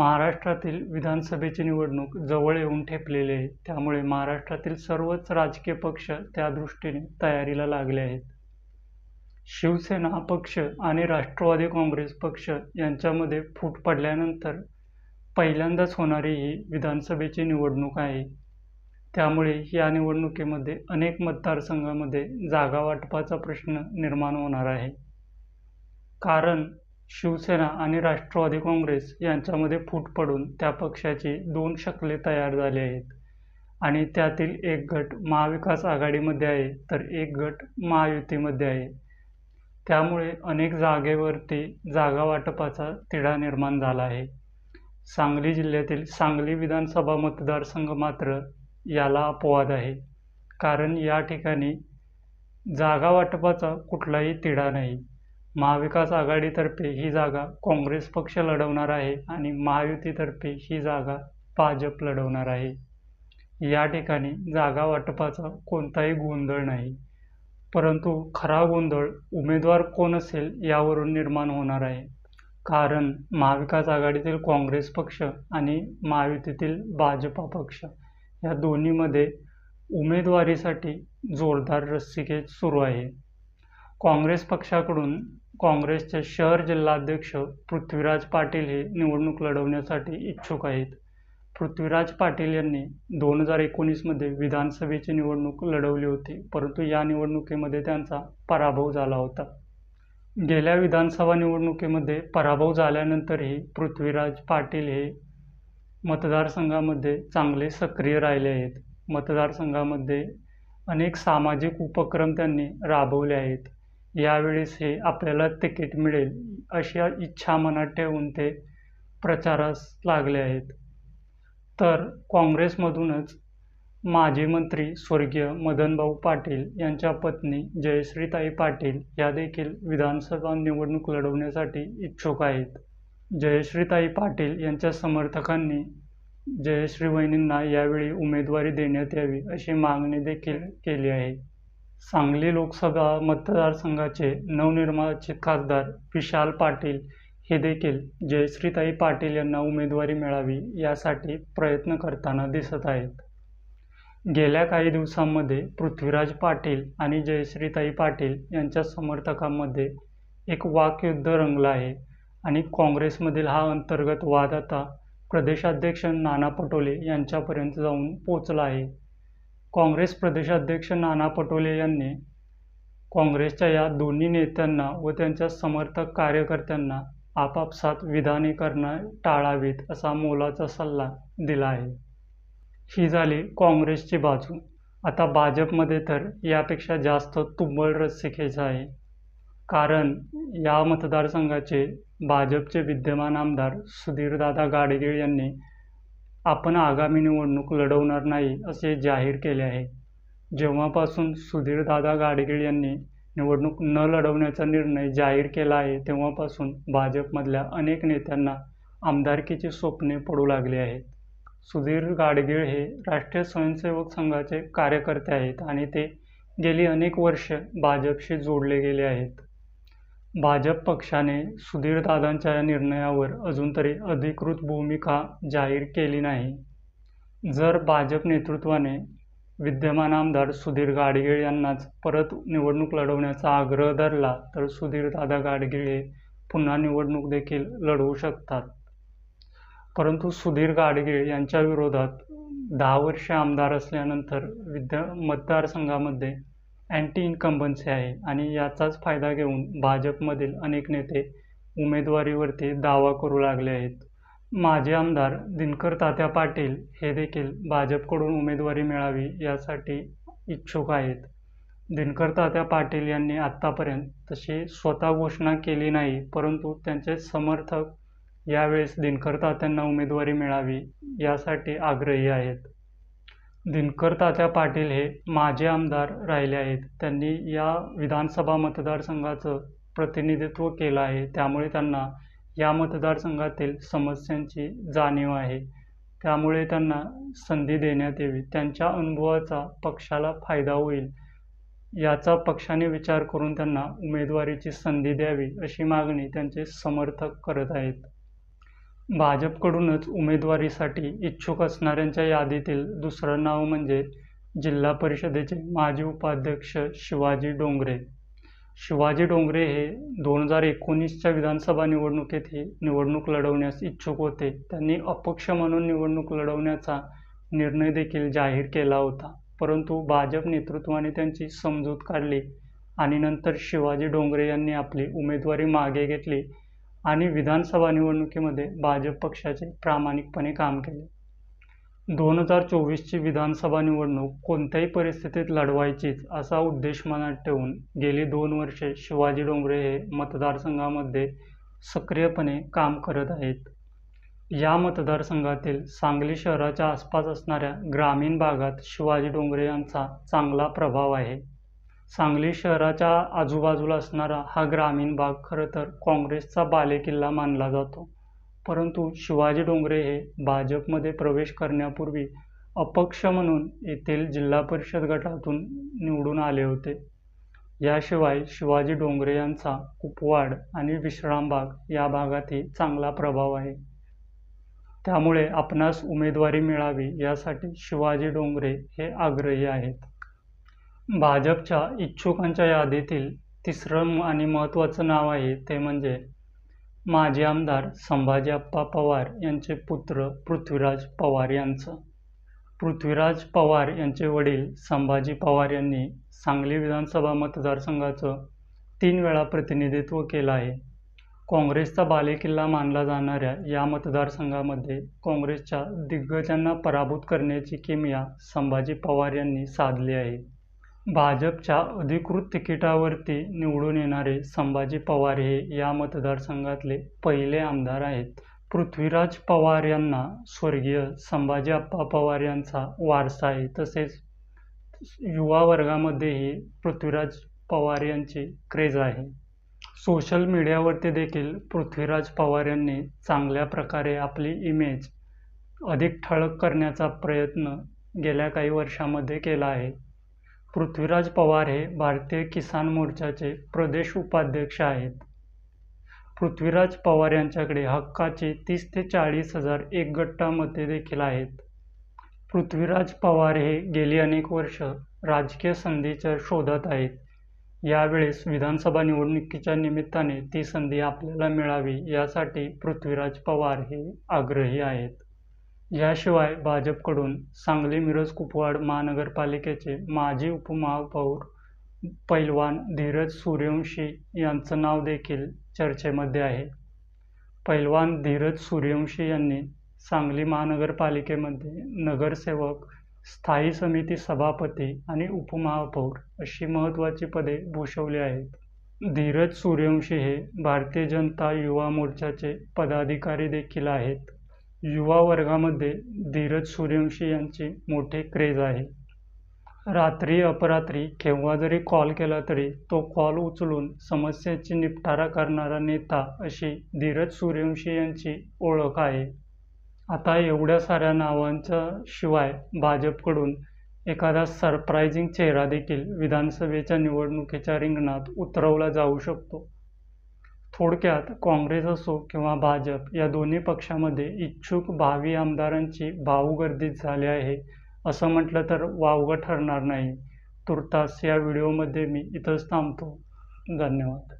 महाराष्ट्रातील विधानसभेची निवडणूक जवळ येऊन ठेपलेली आहे. त्यामुळे महाराष्ट्रातील सर्वच राजकीय पक्ष त्या दृष्टीने तयारीला लागले आहेत. शिवसेना पक्ष आणि राष्ट्रवादी काँग्रेस पक्ष यांच्यामध्ये फूट पडल्यानंतर पहिल्यांदाच होणारी ही विधानसभेची निवडणूक आहे. त्यामुळे या निवडणुकीमध्ये अनेक मतदारसंघामध्ये जागा वाटपाचा प्रश्न निर्माण होणार आहे. कारण शिवसेना आणि राष्ट्रवादी काँग्रेस यांच्यामध्ये फूट पडून त्या पक्षाची दोन शकले तयार झाली आहेत. आणि त्यातील एक गट महाविकास आघाडीमध्ये आहे तर एक गट महायुतीमध्ये आहे. त्यामुळे अनेक जागेवरती जागा वाटपाचा तिढा निर्माण झाला आहे. सांगली जिल्ह्यातील सांगली विधानसभा मतदारसंघ मात्र याला अपवाद आहे. कारण या ठिकाणी जागा वाटपाचा कुठलाही तिढा नाही. महाविकास आघाडीतर्फे ही जागा काँग्रेस पक्ष लढवणार आहे आणि महायुतीतर्फे ही जागा भाजप लढवणार आहे. या ठिकाणी जागा वाटपाचा कोणताही गोंधळ नाही. परंतु खरा गोंधळ उमेदवार कोण असेल यावरून निर्माण होणार आहे. कारण महाविकास आघाडीतील काँग्रेस पक्ष आणि महायुतीतील भाजपा पक्ष या दोन्हीमध्ये उमेदवारीसाठी जोरदार रस्सीखेच सुरू आहे. काँग्रेस पक्षाकडून काँग्रेसचे शहर जिल्हाध्यक्ष पृथ्वीराज पाटील हे निवडणूक लढवण्यासाठी इच्छुक आहेत. पृथ्वीराज पाटील यांनी दोन हजार एकोणीसमध्ये विधानसभेची निवडणूक लढवली होती परंतु या निवडणुकीमध्ये त्यांचा पराभव झाला होता. गेल्या विधानसभा निवडणुकीमध्ये पराभव झाल्यानंतरही पृथ्वीराज पाटील हे मतदारसंघामध्ये चांगले सक्रिय राहिले आहेत. मतदारसंघामध्ये अनेक सामाजिक उपक्रम त्यांनी राबवले आहेत. यावेळेस हे आपल्याला तिकीट मिळेल अशा इच्छा मनात ठेवून ते प्रचारास लागले आहेत. तर काँग्रेसमधूनच माजी मंत्री स्वर्गीय मदनभाऊ पाटील यांच्या पत्नी जयश्रीताई पाटील या देखील विधानसभा निवडणूक लढवण्यासाठी इच्छुक आहेत. जयश्रीताई पाटील यांच्या समर्थकांनी जयश्री वहिनींना यावेळी उमेदवारी देण्यात यावी अशी मागणी देखील केली आहे. सांगली लोकसभा मतदारसंघाचे नवनिर्वाचित खासदार विशाल पाटील हे देखील जयश्रीताई पाटील यांना उमेदवारी मिळावी यासाठी प्रयत्न करताना दिसत आहेत. गेल्या काही दिवसांमध्ये पृथ्वीराज पाटील आणि जयश्रीताई पाटील यांच्या समर्थकांमध्ये एक वाकयुद्ध रंगलं आहे आणि काँग्रेसमधील हा अंतर्गत वाद आता प्रदेशाध्यक्ष नाना पटोले यांच्यापर्यंत जाऊन पोचला आहे. काँग्रेस प्रदेशाध्यक्ष नाना पटोले यांनी काँग्रेसच्या या दोन्ही नेत्यांना व त्यांच्या समर्थक कार्यकर्त्यांना आपापसात विधाने करणं टाळावीत असा मोलाचा सल्ला दिला आहे. ही झाली काँग्रेसची बाजू. आता भाजपमध्ये तर यापेक्षा जास्त तुंबळ रस्सीखेच आहे. कारण या मतदारसंघाचे भाजपचे विद्यमान आमदार सुधीरदादा गाडगीळ यांनी आपण आगामी निवडणूक लढवणार नाही असे जाहीर केले आहे. जेव्हापासून सुधीरदादा गाडगीळ यांनी निवडणूक न लढवण्याचा निर्णय जाहीर केला आहे तेव्हापासून भाजपमधल्या अनेक नेत्यांना आमदारकीची स्वप्ने पडू लागली आहेत. सुधीर गाडगीळ हे राष्ट्रीय स्वयंसेवक संघाचे कार्यकर्ते आहेत आणि ते गेली अनेक वर्ष भाजपशी जोडले गेले आहेत. भाजप पक्षाने सुधीरदादांच्या या निर्णयावर अजून तरी अधिकृत भूमिका जाहीर केली नाही. जर भाजप नेतृत्वाने विद्यमान आमदार सुधीर गाडगीळ यांनाच परत निवडणूक लढवण्याचा आग्रह धरला तर सुधीरदादा गाडगीळ हे पुन्हा निवडणूक देखील लढवू शकतात. परंतु सुधीर गाडगीळ यांच्या विरोधात दहा वर्षे आमदार असल्यानंतर विद्या मतदारसंघामध्ये अँटी इन्कम्बन्सी आहे आणि याचाच फायदा घेऊन भाजपमधील अनेक नेते उमेदवारीवरती दावा करू लागले आहेत. माजी आमदार दिनकर तात्या पाटील हे देखील भाजपकडून उमेदवारी मिळावी यासाठी इच्छुक आहेत. दिनकर तात्या पाटील यांनी आत्तापर्यंत तशी स्वतः घोषणा केली नाही परंतु त्यांचे समर्थक यावेळेस दिनकर तात्यांना उमेदवारी मिळावी यासाठी आग्रही आहेत. दिनकर तात्या पाटील हे माजी आमदार राहिले आहेत. त्यांनी या विधानसभा मतदारसंघाचं प्रतिनिधित्व केलं आहे. त्यामुळे त्यांना या मतदारसंघातील समस्यांची जाणीव आहे. त्यामुळे त्यांना संधी देण्यात यावी. त्यांच्या अनुभवाचा पक्षाला फायदा होईल. याचा पक्षाने विचार करून त्यांना उमेदवारीची संधी द्यावी अशी मागणी त्यांचे समर्थक करत आहेत. भाजपकडूनच उमेदवारीसाठी इच्छुक असणाऱ्यांच्या यादीतील दुसरं नाव म्हणजे जिल्हा परिषदेचे माजी उपाध्यक्ष शिवाजी डोंगरे. शिवाजी डोंगरे हे दोन हजार एकोणीसच्या विधानसभा निवडणुकीत ही निवडणूक लढवण्यास इच्छुक होते. त्यांनी अपक्ष म्हणून निवडणूक लढवण्याचा निर्णय देखील जाहीर केला होता. परंतु भाजप नेतृत्वाने त्यांची समजूत काढली आणि नंतर शिवाजी डोंगरे यांनी आपली उमेदवारी मागे घेतली. आणि विधानसभा निवडणुकीमध्ये भाजप पक्षाचे प्रामाणिकपणे काम केले. दोन हजार चोवीसची विधानसभा निवडणूक कोणत्याही परिस्थितीत लढवायचीच असा उद्देश मनात ठेवून गेली दोन वर्षे शिवाजी डोंगरे हे मतदारसंघामध्ये सक्रियपणे काम करत आहेत. या मतदारसंघातील सांगली शहराच्या आसपास असणाऱ्या ग्रामीण भागात शिवाजी डोंगरे यांचा चांगला प्रभाव आहे. सांगली शहराच्या आजूबाजूला असणारा हा ग्रामीण भाग खरं तर काँग्रेसचा बालेकिल्ला मानला जातो. परंतु शिवाजी डोंगरे हे भाजपमध्ये प्रवेश करण्यापूर्वी अपक्ष म्हणून येथील जिल्हा परिषद गटातून निवडून आले होते. याशिवाय शिवाजी डोंगरे यांचा कुपवाड आणि विश्रामबाग या भागातही चांगला प्रभाव आहे. त्यामुळे आपणास उमेदवारी मिळावी यासाठी शिवाजी डोंगरे हे आग्रही आहेत. भाजपच्या इच्छुकांच्या यादीतील तिसरं आणि महत्त्वाचं नाव आहे ते म्हणजे माजी आमदार संभाजी अप्पा पवार यांचे पुत्र पृथ्वीराज पवार यांचं. पृथ्वीराज पवार यांचे वडील संभाजी पवार यांनी सांगली विधानसभा मतदारसंघाचं तीन वेळा प्रतिनिधित्व केलं आहे. काँग्रेसचा बालेकिल्ला मानला जाणाऱ्या या मतदारसंघामध्ये काँग्रेसच्या दिग्गजांना पराभूत करण्याची किमया संभाजी पवार यांनी साधली आहे. भाजपच्या अधिकृत तिकिटावरती निवडून येणारे संभाजी पवार हे या मतदारसंघातले पहिले आमदार आहेत. पृथ्वीराज पवार यांना स्वर्गीय संभाजी अप्पा पवार यांचा वारसा आहे. तसेच युवा वर्गामध्येही पृथ्वीराज पवार यांची क्रेज आहे. सोशल मीडियावरती देखील पृथ्वीराज पवार यांनी चांगल्या प्रकारे आपली इमेज अधिक ठळक करण्याचा प्रयत्न गेल्या काही वर्षामध्ये केला आहे. पृथ्वीराज पवार हे भारतीय किसान मोर्चाचे प्रदेश उपाध्यक्ष आहेत. पृथ्वीराज पवार यांच्याकडे हक्काचे तीस ते चाळीस हजार एक गट्टा मते देखील आहेत. पृथ्वीराज पवार हे गेली अनेक वर्ष राजकीय संधीच्या शोधात आहेत. यावेळेस विधानसभा निवडणुकीच्या निमित्ताने ती संधी आपल्याला मिळावी यासाठी पृथ्वीराज पवार हे आग्रही आहेत. याशिवाय भाजपकडून सांगली मिरज कुपवाड महानगरपालिकेचे माजी उपमहापौर पैलवान धीरज सूर्यवंशी यांचं नाव देखील चर्चेमध्ये आहे. पैलवान धीरज सूर्यवंशी यांनी सांगली महानगरपालिकेमध्ये नगरसेवक स्थायी समिती सभापती आणि उपमहापौर अशी महत्त्वाची पदे भूषवली आहेत. धीरज सूर्यवंशी हे भारतीय जनता युवा मोर्चाचे पदाधिकारी देखील आहेत. युवा वर्गामध्ये धीरज सूर्यवंशी यांची मोठी क्रेज आहे. रात्री अपरात्री केव्हा जरी कॉल केला तरी तो कॉल उचलून समस्येची निपटारा करणारा नेता अशी धीरज सूर्यवंशी यांची ओळख आहे. आता एवढ्या साऱ्या नावांच्या शिवाय भाजपकडून एखादा सरप्रायझिंग चेहरा देखील विधानसभेच्या निवडणुकीच्या रिंगणात उतरवला जाऊ शकतो. थोडक्यात काँग्रेस असो किंवा भाजप या दोन्ही पक्षामध्ये इच्छुक भावी आमदारांची भाऊगर्दीच झाली आहे असं म्हटलं तर वावगं ठरणार नाही. तुर्तास या व्हिडिओमध्ये मी इथंच थांबतो. धन्यवाद.